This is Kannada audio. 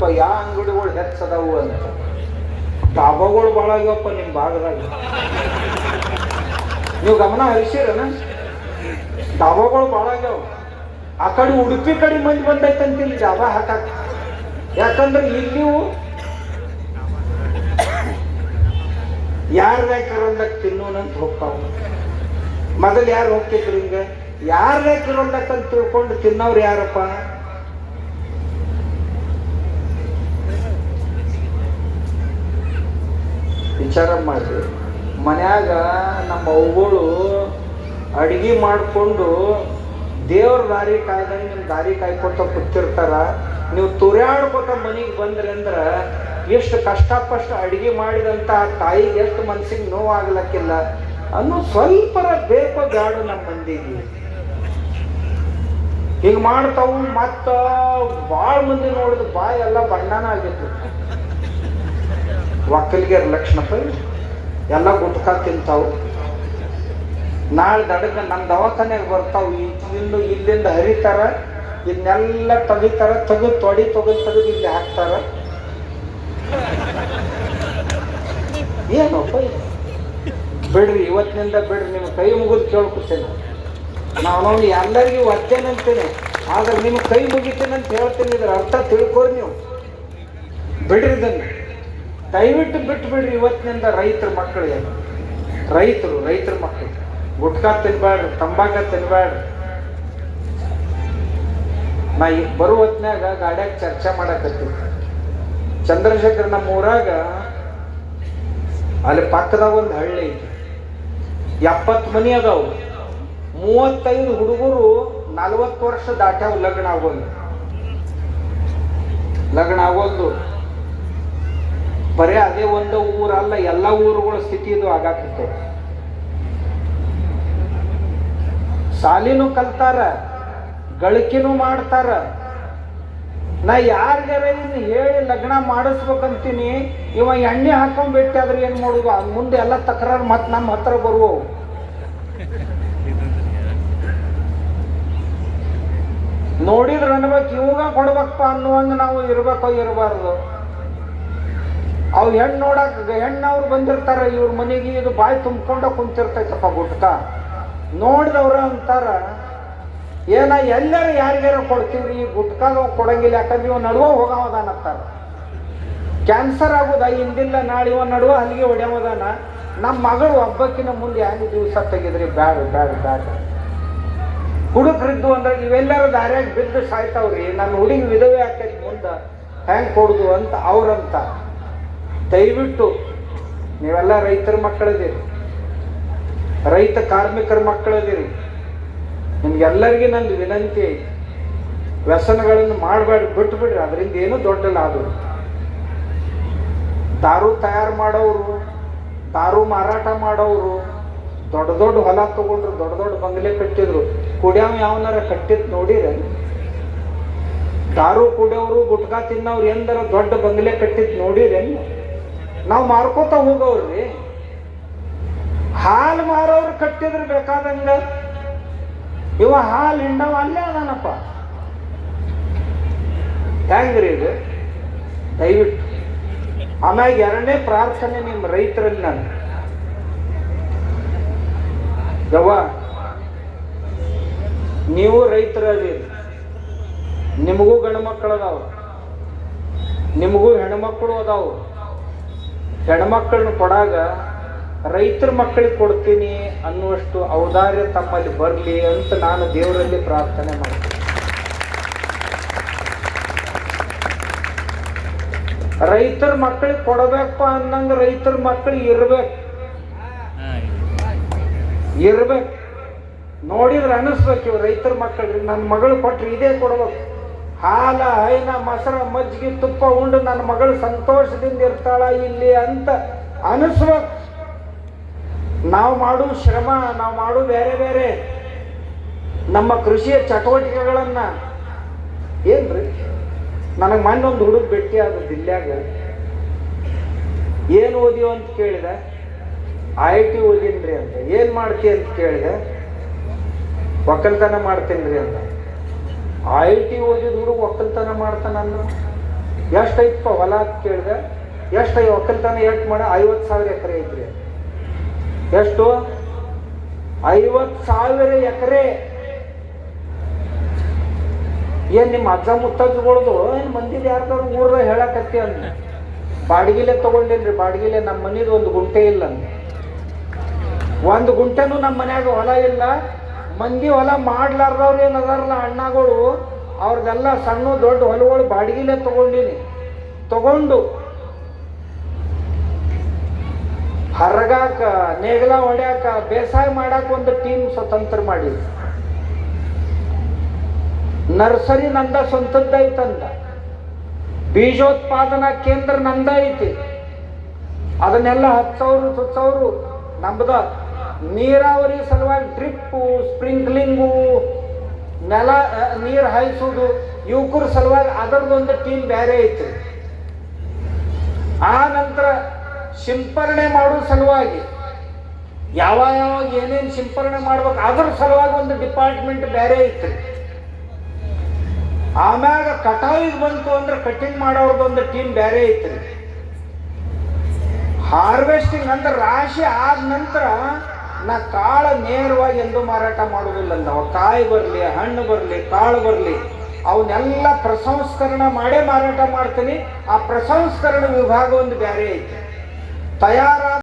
ನೋಡಪ್ಪ ಯಾವ ಅಂಗಡಿಗಳು ಹೆಚ್ಚದವು ಅಂತ ಡಾಬಾಗಳು ಭಾಳ ಆಗ್ಯವಪ್ಪ ನಿಮ್ಮ ಭಾಗದಾಗ. ನೀವು ಗಮನ ಹರಿಸಿರನ? ಡಾಬಾಗಳು ಭಾಳ ಆಗ್ಯಾವ. ಆ ಕಡೆ ಉಡುಪಿ ಕಡೆ ಮಂದಿ ಬಂದೈತಂತ ಇಲ್ಲಿ ಡಾಬಾ ಹಾಕಕ್. ಯಾಕಂದ್ರೆ ಇಲ್ಲಿ ಯಾರ ರೇಖರೊಂದಕ್ಕೆ ತಿನ್ನೋನಂತ ಹೋಗ್ತಾವ. ಮೊದಲು ಯಾರು ಹೋಗ್ತಿದ್ರು ಹಿಂಗೆ? ಯಾರ ರೇಖರೊಂದಕ್ಕೆ ಅಂತ ತಿಳ್ಕೊಂಡು ತಿನ್ನೋರು ಯಾರಪ್ಪ? ವಿಚಾರ ಮಾಡಿರಿ. ಮನ್ಯಾಗ ನಮ್ಮ ಅವುಗಳು ಅಡುಗೆ ಮಾಡಿಕೊಂಡು ದೇವ್ರ ದಾರಿ ಕಾಯ್ದಂಗೆ ನಿಮ್ಮ ದಾರಿ ಕಾಯ್ಕೊತ ಕೂತಿರ್ತಾರ. ನೀವು ತುರ್ಯಾಡ್ಕೊತ ಮನೆಗೆ ಬಂದ್ರಿ ಅಂದ್ರೆ ಎಷ್ಟು ಕಷ್ಟಪಷ್ಟ ಅಡಿಗೆ ಮಾಡಿದಂಥ ತಾಯಿಗೆ ಎಷ್ಟು ಮನ್ಸಿಗೆ ನೋವಾಗ್ಲಕ್ಕಿಲ್ಲ. ಅನ್ನೋ ಸ್ವಲ್ಪರ ಬೇಕೋ ಗಾಡು ನಮ್ಮ ಮಂದಿಗೆ. ಹಿಂಗೆ ಮಾಡ್ತಾವು ಮತ್ತ ಭಾಳ ಮಂದಿ ನೋಡಿದ ಬಾಯಿ ಎಲ್ಲ ಬಣ್ಣನ ಆಗಿತ್ತು. ಒಕ್ಕಲಿಗೆ ಲಕ್ಷ್ಮಪ್ಪ ಎಲ್ಲ ಗುಟ್ಕ ತಿಂತಾವು. ನಾಳೆ ದಡಕ ನಮ್ಮ ದವಾಖಾನೆಗೆ ಬರ್ತಾವು. ಇಲ್ಲಿಂದ ಇಲ್ಲಿಂದ ಹರಿತಾರ ಇದನ್ನೆಲ್ಲ ತೆಗಿತಾರ ತೆಗೆದು ತೊಡಿ ತೆಗೆದು ತೆಗೆದು ಇಲ್ಲಿ ಹಾಕ್ತಾರ. ಏನಪ್ಪ? ಬಿಡ್ರಿ, ಇವತ್ತಿನಿಂದ ಬಿಡ್ರಿ, ನಿಮ್ಮ ಕೈ ಮುಗಿದು ಕೇಳ್ಕೊತೇನೆ. ನಾನು ಎಲ್ಲರಿಗೂ ಒತ್ತೇನಂತೇನೆ ಆದ್ರೆ ನಿಮ್ಮ ಕೈ ಮುಗಿತೇನೆ ಅಂತ ಹೇಳ್ತೀನಿ, ಇದ್ರ ಅರ್ಥ ತಿಳ್ಕೊರಿ ನೀವು. ಬಿಡ್ರಿ ಇದನ್ನು. ದಯವಿಟ್ಟು ಬಿಟ್ಬಿಡ್ರಿ ಇವತ್ತಿನಿಂದ ರೈತರ ಮಕ್ಕಳಿಗೆ ರೈತರು, ರೈತರ ಮಕ್ಕಳು. ಗುಟ್ಕಾ ತಿನ್ಬೇಡ್ರಿ ತಂಬಾಕ ತಿನ್ಬೇಡ್ರಿ ನಾ ಈಗ ಬರೋ ಹೊತ್ನ್ಯಾಗ ಗಾಡ್ಯಾಗ ಚರ್ಚೆ ಮಾಡಕತ್ತೀವಿ ಚಂದ್ರಶೇಖರ್ ನಮ್ಮ ಊರಾಗ ಅಲ್ಲಿ ಪಕ್ಕದಾಗ ಒಂದು ಹಳ್ಳಿ ಐತಿ. ಎಪ್ಪತ್ತು ಮನಿ ಅದಾವು. ಮೂವತ್ತೈದು ಹುಡುಗರು ನಲ್ವತ್ತು ವರ್ಷ ದಾಟ್ಯಾವ ಲಗ್ನ ಆಗೋದು. ಲಗ್ನ ಆಗೋದು. ಬರೀ ಅದೇ ಒಂದು ಊರಲ್ಲ, ಎಲ್ಲ ಊರುಗಳ ಸ್ಥಿತಿ ಇದು ಆಗಾಕತ್ತೆ ಸಾಲಿನೂ ಕಲ್ತಾರ, ಗಳಿಕೆನೂ ಮಾಡ್ತಾರ. ನಾ ಯಾರಿಗಾರ ಇನ್ನು ಹೇಳಿ ಲಗ್ನ ಮಾಡಿಸ್ಬೇಕಂತೀನಿ, ಇವ ಎಣ್ಣೆ ಹಾಕೊಂಡ್ ಆದ್ರೆ ಏನು ಮಾಡುದು? ಅದು ಮುಂದೆ ಎಲ್ಲ ತಕರಾರು ಮತ್ತೆ ನಮ್ಮ ಹತ್ರ ಬರುವವು. ನೋಡಿದ್ರೆ ಅನ್ಬೇಕು, ಇವಾಗ ಕೊಡ್ಬೇಕಪ್ಪ ಅನ್ನುವಂಗ ನಾವು ಇರಬೇಕೋ ಇರಬಾರ್ದು. ಅವು ಹೆಣ್ಣು ನೋಡಕ್ ಹೆಣ್ಣವ್ರು ಬಂದಿರ್ತಾರ, ಇವ್ರ ಮನೆಗೆ ಇದು ಬಾಯಿ ತುಂಬ್ಕೊಂಡ ಕುಂತಿರ್ತೈತಪ್ಪ ಗುಟ್ಕ. ನೋಡಿದವ್ರ ಅಂತಾರ, ಏನ ಎಲ್ಲರ ಯಾರಿಗಾರ ಕೊಡ್ತೀವ್ರಿ, ಈ ಗುಟ್ಕಾಗ ಕೊಡಂಗಿಲ್ಲ, ಯಾಕಂದ್ರೆ ಇವ ನಡುವ ಹೋಗವದಾನತ್ತಾರ ಕ್ಯಾನ್ಸರ್ ಆಗೋದ, ಹಿಂದಿಲ್ಲ, ನಾಳೆ ಇವ ನಡುವ ಅಲ್ಲಿಗೆ ಹೊಡ್ಯವದಾನ. ನಮ್ಮ ಮಗಳು ಹಬ್ಬಕ್ಕಿನ ಮುಂದೆ ಹ್ಯಾಂಗ ದಿವಸ ತೆಗಿದ್ರಿ, ಬ್ಯಾಡ ಬ್ಯಾಡ ಬ್ಯಾಡ. ಹುಡುಕ್ರಿದ್ದು ಅಂದ್ರೆ ಇವೆಲ್ಲರ ದಾರ್ಯಾಗ ಬಿದ್ದು ಸಾಯ್ತಾವ್ರಿ. ನನ್ನ ಹುಡುಗಿ ವಿಧವೆ ಆಕೈತಿ ಮುಂದೆ ಹೆಂಗೆ ಕೊಡುದು ಅಂತ ಅವ್ರಂತ. ದಯವಿಟ್ಟು ನೀವೆಲ್ಲ ರೈತರ ಮಕ್ಕಳದಿರಿ ರೈತ ಕಾರ್ಮಿಕರ ಮಕ್ಕಳದಿರಿ ನಿಮ್ಗೆಲ್ಲರಿಗೆ ನಂದು ವಿನಂತಿ, ವ್ಯಸನಗಳನ್ನು ಮಾಡಬೇಡಿ ಬಿಟ್ಟು ಬಿಡ್ರಿ ಅದರಿಂದ ಏನು ದೊಡ್ಡ ಲಾಭ. ದಾರು ತಯಾರು ಮಾಡೋರು, ದಾರು ಮಾರಾಟ ಮಾಡೋರು, ದೊಡ್ಡ ದೊಡ್ಡ ಹೊಲ ತಗೊಂಡ್ರು, ದೊಡ್ಡ ದೊಡ್ಡ ಬಂಗಲೆ ಕಟ್ಟಿದ್ರು. ಕುಡಿಯವ ಯಾವನಾರ ಕಟ್ಟಿದ್ ನೋಡಿರಿ. ದಾರು ಕುಡಿಯೋರು ಗುಟ್ಕಾ ತಿನ್ನೋರು ಎಂದರ ದೊಡ್ಡ ಬಂಗಲೆ ಕಟ್ಟಿದ್ ನೋಡಿರೇನು ನಾವು ಮಾರ್ಕೋತ ಹೋಗವ್ರಿ. ಹಾಲು ಮಾರೋರು ಕಟ್ಟಿದ್ರೆ ಬೇಕಾದಂಗ. ಇವ ಹಾಲು ಹಿಂಡವ ಅಲ್ಲೇ ಅದಾನಪ್ಪ. ಹೆಂಗ್ರಿ ಇದು? ದಯವಿಟ್ಟು. ಆಮ್ಯಾಗ ಎರಡನೇ ಪ್ರಾರ್ಥನೆ ನಿಮ್ಮ ರೈತರಲ್ಲಿ ನಾನು ಯವ್ವ, ನೀವು ರೈತರಲ್ಲಿ ನಿಮಗೂ ಗಂಡು ಮಕ್ಕಳು ಅದಾವ. ನಿಮಗೂ ಹೆಣ್ಮಕ್ಳು ಅದಾವು. ಹೆಣ್ಮಕ್ಳನ್ನ ಕೊಡಾಗ ರೈತರ ಮಕ್ಕಳಿಗೆ ಕೊಡ್ತೀನಿ ಅನ್ನುವಷ್ಟು ಔದಾರ್ಯ ತಮ್ಮಲ್ಲಿ ಬರಲಿ ಅಂತ ನಾನು ದೇವರಲ್ಲಿ ಪ್ರಾರ್ಥನೆ ಮಾಡ್ತೀನಿ. ರೈತರ ಮಕ್ಕಳಿಗೆ ಕೊಡಬೇಕಪ್ಪ ಅನ್ನಂಗ ರೈತರ ಮಕ್ಕಳು ಇರ್ಬೇಕು. ಇರ್ಬೇಕು. ನೋಡಿದ್ರೆ ಅನಿಸ್ಬೇಕು ಇವ್ ರೈತರ ಮಕ್ಕಳಿಗೆ ನನ್ನ ಮಗಳು ಕೊಟ್ರಿ ಇದೇ ಕೊಡ್ಬೇಕು. ಹಾಲ ಹೈನ ಮೊಸರ, ಮಜ್ಜಿಗೆ, ತುಪ್ಪ, ಉಂಡು, ನನ್ನ ಮಗಳು ಸಂತೋಷದಿಂದ ಇರ್ತಾಳ ಇಲ್ಲಿ ಅಂತ ಅನಿಸುವ ನಾವು ಮಾಡು ಶ್ರಮ, ನಾವು ಮಾಡು ಬೇರೆ ಬೇರೆ ನಮ್ಮ ಕೃಷಿಯ ಚಟುವಟಿಕೆಗಳನ್ನ ಏನ್ರಿ? ನನಗೆ ಮೊನ್ನೆ ಒಂದು ಹುಡುಗ ಭೇಟಿ ಆದ ದಿಲ್ಯಾಗ ಏನು ಓದಿಯೋ ಅಂತ ಕೇಳಿದೆ. ಐ ಐ ಟಿ ಓದಿನ್ರಿ ಅಂತ. ಏನು ಮಾಡ್ತೀಯ ಅಂತ ಕೇಳಿದೆ. ಒಕ್ಕಲ್ತನ ಮಾಡ್ತೀನಿ ರೀ ಅಂತ. ಐ ಟಿ ಓದಿದ ಹುಡುಗ ಒಕ್ಕಲ್ತನ ಮಾಡ್ತಾನಂದ ಎಷ್ಟೈತಪ್ಪ ಹೊಲ ಅಂತ ಕೇಳಿದೆ. ಎಷ್ಟು ಒಕ್ಕಲ್ತನ ಎಷ್ಟು ಮಾಡ? ಐವತ್ತು ಸಾವಿರ ಎಕರೆ ಐತ್ರಿ. ಎಷ್ಟು? ಐವತ್ತು ಸಾವಿರ ಎಕರೆ. ಏನ್ ನಿಮ್ಮ ಅಜ್ಜ ಮುತ್ತಜ್ಜಗಳ್ದು? ಏನ್ ಮಂದಿದ ಯಾರ್ದಾರು ಊರ್ದ ಹೇಳಕತ್ತಿ ಅಂದ ಬಾಡಿಗೆಲೆ ತಗೊಂಡೇನ್ರಿ? ಬಾಡಿಗೆಲೆ ನಮ್ಮ ಮನಿದು ಒಂದು ಗುಂಟೆ ಇಲ್ಲ ಒಂದು ಗುಂಟೆನೂ ನಮ್ಮ ಮನ್ಯಾಗ ಹೊಲ ಇಲ್ಲ. ಮಂದಿ ಹೊಲ ಮಾಡ್ಲಾರ್ದವ್ರು ಏನ್ ಅದಾರಲ್ಲ ಅಣ್ಣಗಳು, ಅವ್ರದೆಲ್ಲ ಸಣ್ಣ ದೊಡ್ಡ ಹೊಲಗಳು ಬಾಡಿಗೆಲೆ ತಗೊಂಡಿನಿ. ತಗೊಂಡು ಹರಗಾಕ, ನೇಗಲ ಹೊಡ್ಯಾಕ, ಬೇಸಾಯ ಮಾಡಾಕ ಒಂದು ಟೀಮ್ ಸ್ವತಂತ್ರ ಮಾಡಿ ನರ್ಸರಿ ನಂದ ಸ್ವಂತದ್ದೈತಂದ ಬೀಜೋತ್ಪಾದನಾ ಕೇಂದ್ರ ನಂದ ಐತಿ. ಅದನ್ನೆಲ್ಲ ಹತ್ತವ್ರು ಸುತ್ತವ್ರು ನಮ್ದ ನೀರಾವರಿ ಸಲುವಾಗಿ ಡ್ರಿಪ್ಪು, ಸ್ಪ್ರಿಂಕ್ಲಿಂಗು, ನೆಲ ನೀರು ಹಾಯಿಸೋದು ಯುವಕರ ಸಲುವಾಗಿ ಅದರದೊಂದು ಟೀಮ್ ಬೇರೆ ಇತ್ತು ಆ ನಂತರ ಸಿಂಪರಣೆ ಮಾಡೋ ಸಲುವಾಗಿ ಯಾವ ಯಾವ ಏನೇನು ಸಿಂಪರಣೆ ಮಾಡ್ಬೇಕು ಅದ್ರ ಸಲುವಾಗಿ ಒಂದು ಡಿಪಾರ್ಟ್ಮೆಂಟ್ ಬೇರೆ ಐತ್ರಿ. ಆಮ್ಯಾಗ ಕಟಾವಿಗೆ ಬಂತು ಅಂದ್ರೆ ಕಟಿಂಗ್ ಮಾಡೋರ್ದೊಂದು ಟೀಮ್ ಬೇರೆ ಐತ್ರಿ. ಹಾರ್ವೆಸ್ಟಿಂಗ್ ಅಂದ್ರೆ ರಾಶಿ ಆದ ನಂತರ ನಾ ಕಾಳ ನೇರವಾಗಿ ಎಂದು ಮಾರಾಟ ಮಾಡುವುದಿಲ್ಲ ನಾವು ಕಾಯಿ ಬರಲಿ, ಹಣ್ಣು ಬರಲಿ, ಕಾಳು ಬರಲಿ, ಅವನ್ನೆಲ್ಲ ಪ್ರಸಂಸ್ಕರಣ ಮಾಡೇ ಮಾರಾಟ ಮಾಡ್ತೀನಿ. ಆ ಪ್ರಸಂಸ್ಕರಣ ವಿಭಾಗ ಒಂದು ಬ್ಯಾರೆ ಐತಿ. ತಯಾರಾದ